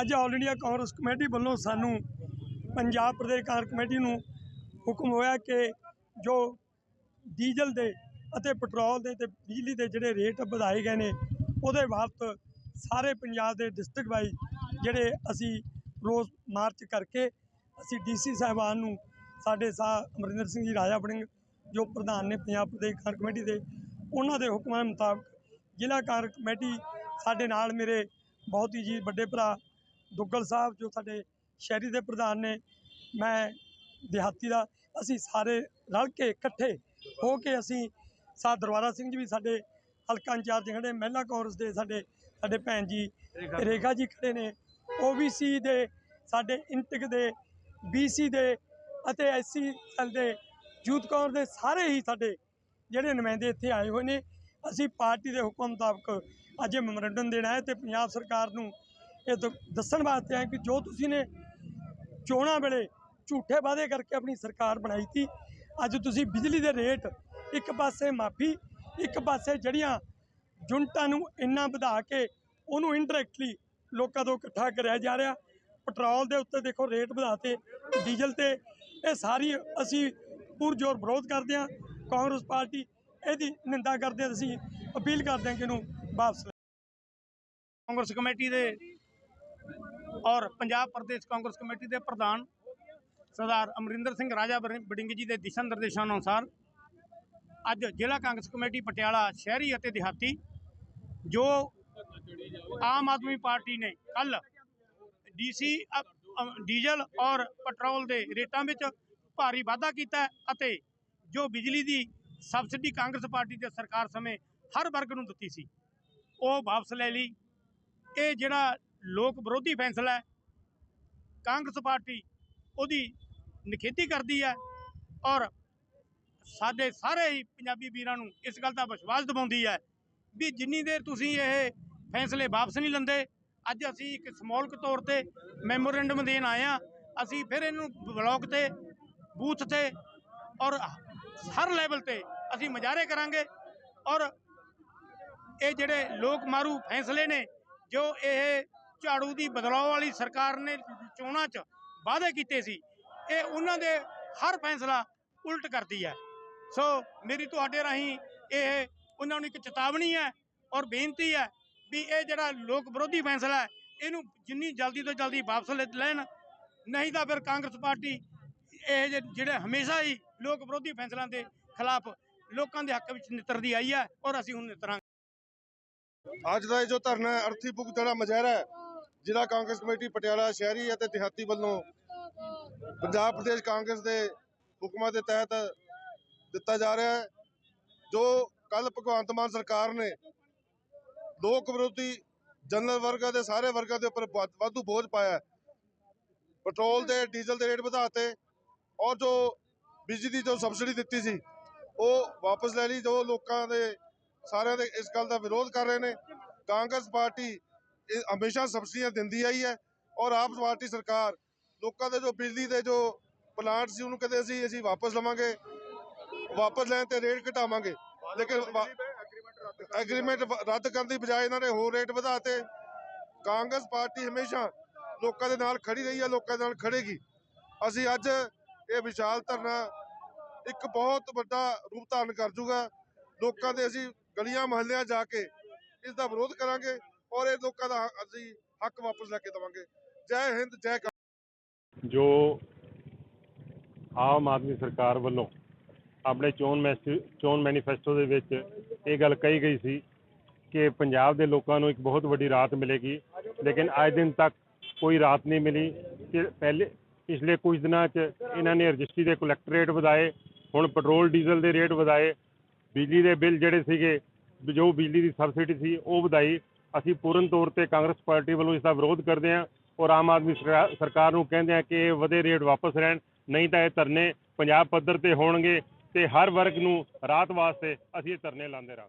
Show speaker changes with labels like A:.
A: ਅੱਜ all India Congress committee ਵੱਲੋਂ ਸਾਨੂੰ ਪੰਜਾਬ ਪ੍ਰਦੇਸ਼ ਕਾਂਗਰਸ ਕਮੇਟੀ ਨੂੰ ਹੁਕਮ ਹੋਇਆ ਕਿ ਜੋ ਡੀਜ਼ਲ ਦੇ ਅਤੇ ਪੈਟਰੋਲ ਦੇ ਤੇ ਬਿਜਲੀ ਦੇ ਜਿਹੜੇ ਰੇਟ ਵਧਾਏ ਗਏ ਨੇ, ਉਹਦੇ ਬਾਬਤ ਸਾਰੇ ਪੰਜਾਬ ਦੇ ਡਿਸਟ੍ਰਿਕਟ ਵਾਈਜ਼ ਜਿਹੜੇ ਅਸੀਂ ਰੋਜ਼ ਮਾਰਚ ਕਰਕੇ ਅਸੀਂ ਡੀਸੀ ਸਾਹਿਬਾਨ ਨੂੰ ਸਾਡੇ ਸਾਹ ਅਮਰਿੰਦਰ ਸਿੰਘ ਜੀ, ਰਾਜਾ ਬੜਿੰਗ ਜੋ ਪ੍ਰਧਾਨ ਨੇ ਪੰਜਾਬ ਪ੍ਰਦੇਸ਼ ਕਾਂਗਰਸ ਕਮੇਟੀ ਦੇ, ਉਹਨਾਂ ਦੇ ਹੁਕਮਾਂ ਮੁਤਾਬਕ ਜ਼ਿਲ੍ਹਾ ਕਾਂਗਰਸ ਕਮੇਟੀ ਸਾਡੇ ਨਾਲ ਮੇਰੇ ਬਹੁਤ ਹੀ ਜੀ ਵੱਡੇ ਭਰਾ ਦੁੱਗਲ ਸਾਹਿਬ ਜੋ ਸਾਡੇ ਸ਼ਹਿਰੀ ਦੇ ਪ੍ਰਧਾਨ ਨੇ ਮੈਂ ਦਿਹਾਤੀ ਦਾ ਅਸੀਂ ਸਾਰੇ ਰਲ ਕੇ ਇਕੱਠੇ ਹੋ ਕੇ ਅਸੀਂ ਸਾ ਦਰਬਾਰਾ ਸਿੰਘ ਜੀ ਵੀ ਸਾਡੇ ਹਲਕਾ ਇੰਚਾਰਜ ਖੜੇ ਮਹਿਲਾ ਕਾਂਗਰਸ ਦੇ ਸਾਡੇ ਸਾਡੇ ਭੈਣ ਜੀ ਰੇਖਾ ਜੀ। ਖੜੇ ਨੇ ਓਬੀਸੀ ਦੇ ਸਾਡੇ ਇੰਟਕ ਦੇ ਬੀਸੀ ਦੇ ਅਤੇ ਐਸਸੀ ਸੈੱਲ ਦੇ ਯੂਥ ਕਾਂਗਰਸ ਦੇ ਸਾਰੇ ਹੀ ਸਾਡੇ ਜਿਹੜੇ ਨੁਮਾਇੰਦੇ ਇੱਥੇ ਆਏ ਹੋਏ ਨੇ। ਅਸੀਂ ਪਾਰਟੀ ਦੇ ਹੁਕਮ ਮੁਤਾਬਕ ਅੱਜ ਇਹ ਮੈਮੋਰੰਡਮ ਦੇਣਾ ਹੈ ਤੇ ਪੰਜਾਬ ਸਰਕਾਰ ਨੂੰ ਇਹ ਦੱਸਣ ਵਾਸਤੇ ਆਏ ਕਿ ਜੋ ਤੁਸੀਂ ਨੇ ਚੋਣਾਂ ਵੇਲੇ ਝੂਠੇ ਵਾਅਦੇ ਕਰਕੇ ਆਪਣੀ ਸਰਕਾਰ ਬਣਾਈ ਸੀ, ਅੱਜ ਤੁਸੀਂ ਬਿਜਲੀ ਦੇ ਰੇਟ ਇੱਕ ਪਾਸੇ ਮਾਫੀ, ਇੱਕ ਪਾਸੇ ਜਿਹੜੀਆਂ ਜੁਨਟਾਂ ਨੂੰ ਇੰਨਾ ਵਧਾ ਕੇ ਉਹਨੂੰ ਇਨਡਾਇਰੈਕਟਲੀ ਲੋਕਾਂ ਤੋਂ ਇਕੱਠਾ ਕਰਿਆ ਜਾ ਰਿਹਾ, ਪੈਟਰੋਲ ਦੇ ਉੱਤੇ ਦੇਖੋ ਰੇਟ ਵਧਾਤੇ, ਡੀਜ਼ਲ ਤੇ ਇਹ ਸਾਰੀ ਅਸੀਂ ਪੁਰਜੋਰ ਵਿਰੋਧ ਕਰਦੇ ਹਾਂ, ਕਾਂਗਰਸ ਪਾਰਟੀ ਇਹਦੀ ਨਿੰਦਾ ਕਰਦੇ ਹਾਂ ਅਸੀਂ ਅਪੀਲ ਕਰਦੇ ਹਾਂ ਕਿ ਇਹਨੂੰ ਵਾਪਸ
B: ਕਾਂਗਰਸ ਕਮੇਟੀ ਦੇ ਔਰ ਪੰਜਾਬ ਪ੍ਰਦੇਸ਼ ਕਾਂਗਰਸ ਕਮੇਟੀ ਦੇ ਪ੍ਰਧਾਨ ਸਰਦਾਰ ਅਮਰਿੰਦਰ ਸਿੰਘ ਰਾਜਾ ਬਰਿ- ਬਡਿੰਗ ਜੀ ਦੇ ਦਿਸ਼ਾ ਨਿਰਦੇਸ਼ਾਂ ਅਨੁਸਾਰ ਅੱਜ ਜ਼ਿਲ੍ਹਾ ਕਾਂਗਰਸ ਕਮੇਟੀ ਪਟਿਆਲਾ ਸ਼ਹਿਰੀ ਅਤੇ ਦਿਹਾਤੀ, ਜੋ ਆਮ ਆਦਮੀ ਪਾਰਟੀ ਨੇ ਕੱਲ ਡੀਸੀ ਡੀਜ਼ਲ ਔਰ ਪੈਟਰੋਲ ਦੇ ਰੇਟਾਂ ਵਿੱਚ ਭਾਰੀ ਵਾਧਾ ਕੀਤਾ ਅਤੇ ਜੋ ਬਿਜਲੀ ਦੀ ਸਬਸਿਡੀ ਕਾਂਗਰਸ ਪਾਰਟੀ ਤੇ ਸਰਕਾਰ ਸਮੇਂ ਹਰ ਵਰਗ ਨੂੰ ਦਿੱਤੀ ਸੀ। ਉਹ ਵਾਪਸ ਲੈ ਲਈ। ਇਹ ਜਿਹੜਾ ਲੋਕ ਵਿਰੋਧੀ ਫੈਸਲਾ ਹੈ, ਕਾਂਗਰਸ ਪਾਰਟੀ ਉਹਦੀ ਨਿਖੇਧੀ ਕਰਦੀ ਹੈ ਔਰ ਸਾਡੇ ਸਾਰੇ ਹੀ ਪੰਜਾਬੀ ਵੀਰਾਂ ਨੂੰ ਇਸ ਗੱਲ ਦਾ ਵਿਸ਼ਵਾਸ ਦਿਵਾਉਂਦੀ ਹੈ ਵੀ ਜਿੰਨੀ ਦੇਰ ਤੁਸੀਂ ਇਹ ਫੈਸਲੇ ਵਾਪਸ ਨਹੀਂ ਲੈਂਦੇ, ਅੱਜ ਅਸੀਂ ਇੱਕ ਸਮੌਲਕ ਤੌਰ ਤੇ ਮੈਮੋਰੈਂਡਮ ਦੇਣ ਆਏ ਆ ਅਸੀਂ ਫਿਰ ਇਹਨੂੰ ਬਲਾਕ ਤੇ ਬੂਥ ਤੇ ਔਰ ਹਰ ਲੈਵਲ ਤੇ ਅਸੀਂ ਮੁਜ਼ਾਹਰੇ ਕਰਾਂਗੇ ਔਰ ਇਹ ਜਿਹੜੇ ਲੋਕ ਮਾਰੂ ਫੈਸਲੇ ਨੇ, ਜੋ ਇਹ ਝਾੜੂ ਦੀ ਬਦਲਾਅ ਵਾਲੀ ਸਰਕਾਰ ਨੇ ਚੋਣਾਂ 'ਚ ਵਾਅਦੇ ਕੀਤੇ ਸੀ, ਇਹ ਉਹਨਾਂ ਦੇ ਹਰ ਫੈਸਲਾ ਉਲਟ ਕਰਦੀ ਹੈ। ਸੋ ਮੇਰੀ ਤੁਹਾਡੇ ਰਾਹੀਂ ਇਹ ਉਹਨਾਂ ਨੂੰ ਇੱਕ ਚੇਤਾਵਨੀ ਹੈ ਔਰ ਬੇਨਤੀ ਹੈ ਵੀ ਇਹ ਜਿਹੜਾ ਲੋਕ ਵਿਰੋਧੀ ਫੈਸਲਾ ਹੈ, ਇਹਨੂੰ ਜਿੰਨੀ ਜਲਦੀ ਤੋਂ ਜਲਦੀ ਵਾਪਸ ਲੈ- ਲੈਣ, ਨਹੀਂ ਤਾਂ ਫਿਰ ਕਾਂਗਰਸ ਪਾਰਟੀ ਇਹ ਜਿਹੇ- ਜਿਹੜੇ ਹਮੇਸ਼ਾ ਹੀ ਲੋਕ ਵਿਰੋਧੀ ਫੈਸਲਿਆਂ ਦੇ ਖਿਲਾਫ ਲੋਕਾਂ ਦੇ ਹੱਕ ਵਿੱਚ ਨਿੱਤਰਦੀ ਆਈ ਹੈ ਔਰ ਅਸੀਂ ਹੁਣ ਨਿੱਤਰਾਂਗੇ।
C: ਅੱਜ ਦਾ ਇਹ ਜੋ ਧਰਨਾ ਹੈ, ਅਰਥੀ ਬੁੱਕ ਜਿਹੜਾ ਹੈ, ਜ਼ਿਲ੍ਹਾ ਕਾਂਗਰਸ ਕਮੇਟੀ ਪਟਿਆਲਾ ਸ਼ਹਿਰੀ ਅਤੇ ਦਿਹਾਤੀ ਵੱਲੋਂ ਪੰਜਾਬ ਪ੍ਰਦੇਸ਼ ਕਾਂਗਰਸ ਦੇ ਹੁਕਮਾਂ ਦੇ ਤਹਿਤ ਦਿੱਤਾ ਜਾ ਰਿਹਾ ਹੈ, ਜੋ ਕੱਲ ਭਗਵੰਤ ਮਾਨ ਸਰਕਾਰ ਨੇ ਲੋਕ ਵਿਰੋਧੀ ਜਨਰਲ ਵਰਗਾਂ ਦੇ ਸਾਰੇ ਵਰਗਾਂ ਦੇ ਉੱਪਰ ਵਾਧੂ ਬੋਝ ਪਾਇਆ ਪੈਟਰੋਲ ਦੇ, ਡੀਜ਼ਲ ਦੇ ਰੇਟ ਵਧਾਤੇ ਔਰ ਜੋ ਬਿਜਲੀ ਦੀ ਜੋ ਸਬਸਿਡੀ ਦਿੱਤੀ ਸੀ, ਉਹ ਵਾਪਸ ਲੈ ਲਈ, ਜੋ ਲੋਕਾਂ ਦੇ ਸਾਰਿਆਂ ਦੇ ਇਸ ਗੱਲ ਦਾ ਵਿਰੋਧ ਕਰ ਰਹੇ ਨੇ। ਕਾਂਗਰਸ ਪਾਰਟੀ ਇਹ ਹਮੇਸ਼ਾ ਸਬਸਿਡੀਆਂ ਦਿੰਦੀ ਆਈ ਹੈ ਔਰ ਆਪ ਪਾਰਟੀ ਸਰਕਾਰ ਲੋਕਾਂ ਦੇ ਜੋ ਬਿਜਲੀ ਦੇ ਜੋ ਪਲਾਂਟ ਸੀ, ਉਹਨੂੰ ਕਹਿੰਦੇ ਅਸੀਂ ਅਸੀਂ ਵਾਪਸ ਲਵਾਂਗੇ, ਵਾਪਸ ਲੈਣ ਤੇ ਰੇਟ ਘਟਾਵਾਂਗੇ। ਲੇਕਿਨ ਐਗਰੀਮੈਂਟ ਰੱਦ ਕਰਨ ਦੀ ਬਜਾਏ ਇਹਨਾਂ ਨੇ ਹੋਰ ਰੇਟ ਵਧਾਤੇ। ਕਾਂਗਰਸ ਪਾਰਟੀ ਹਮੇਸ਼ਾ ਲੋਕਾਂ ਦੇ ਨਾਲ ਖੜੀ ਰਹੀ ਹੈ, ਲੋਕਾਂ ਦੇ ਨਾਲ ਖੜੇਗੀ। ਅਸੀਂ ਅੱਜ ਇਹ ਵਿਸ਼ਾਲ ਧਰਨਾ ਇੱਕ ਬਹੁਤ ਵੱਡਾ ਰੂਪ ਧਾਰਨ ਕਰ ਜੂਗਾ। ਲੋਕਾਂ ਦੇ ਅਸੀਂ ਗਲੀਆਂ ਮਹੱਲਿਆਂ ਜਾ ਕੇ ਇਸ ਦਾ ਵਿਰੋਧ ਕਰਾਂਗੇ ਔਰ ਇਹ ਲੋਕਾਂ ਦਾ ਅਸੀਂ ਹੱਕ ਵਾਪਸ ਲੈ ਕੇ ਦੇਵਾਂਗੇ। ਜੈ ਹਿੰਦ, ਜੈ
D: ਜੋ ਆਮ ਆਦਮੀ ਸਰਕਾਰ ਵੱਲੋਂ ਆਪਣੇ ਚੋਣ ਚੋਣ ਮੈਨੀਫੈਸਟੋ ਦੇ ਵਿੱਚ ਇਹ ਗੱਲ ਕਹੀ ਗਈ ਸੀ ਕਿ ਪੰਜਾਬ ਦੇ ਲੋਕਾਂ ਨੂੰ ਇੱਕ ਬਹੁਤ ਵੱਡੀ ਰਾਹਤ ਮਿਲੇਗੀ। ਲੇਕਿਨ ਅੱਜ ਦਿਨ ਤੱਕ ਕੋਈ ਰਾਹਤ ਨਹੀਂ ਮਿਲੀ। ਕਿ ਪਹਿਲੇ ਪਿਛਲੇ ਕੁਝ ਦਿਨਾਂ 'ਚ ਇਹਨਾਂ ਨੇ ਰਜਿਸਟਰੀ ਦੇ ਕਲੈਕਟਰ ਰੇਟ ਵਧਾਏ, ਹੁਣ ਪੈਟਰੋਲ ਡੀਜ਼ਲ ਦੇ ਰੇਟ ਵਧਾਏ। ਬਿਜਲੀ ਦੇ ਬਿੱਲ ਜਿਹੜੇ ਸੀਗੇ ਜੋ ਬਿਜਲੀ ਦੀ ਸਬਸਿਡੀ ਸੀ ਉਹ ਵਧਾਈ। ਅਸੀਂ ਪੂਰਨ ਤੌਰ ਤੇ ਕਾਂਗਰਸ ਪਾਰਟੀ ਵੱਲੋਂ ਇਸ ਦਾ ਵਿਰੋਧ ਕਰਦੇ ਹਾਂ ਔਰ ਆਮ ਆਦਮੀ ਸਰਕਾ- ਸਰਕਾਰ ਨੂੰ ਕਹਿੰਦੇ ਹਾਂ ਕਿ ਇਹ ਵਧੇ ਰੇਟ ਵਾਪਸ ਰਹਿਣ, ਨਹੀਂ ਤਾਂ ਇਹ ਧਰਨੇ ਪੰਜਾਬ ਪੱਧਰ ਤੇ ਹੋਣਗੇ ਤੇ ਹਰ ਵਰਗ ਨੂੰ ਰਾਤ ਵਾਸਤੇ ਅਸੀਂ ਇਹ ਧਰਨੇ ਲਾਉਂਦੇ ਰਹਾਂਗੇ।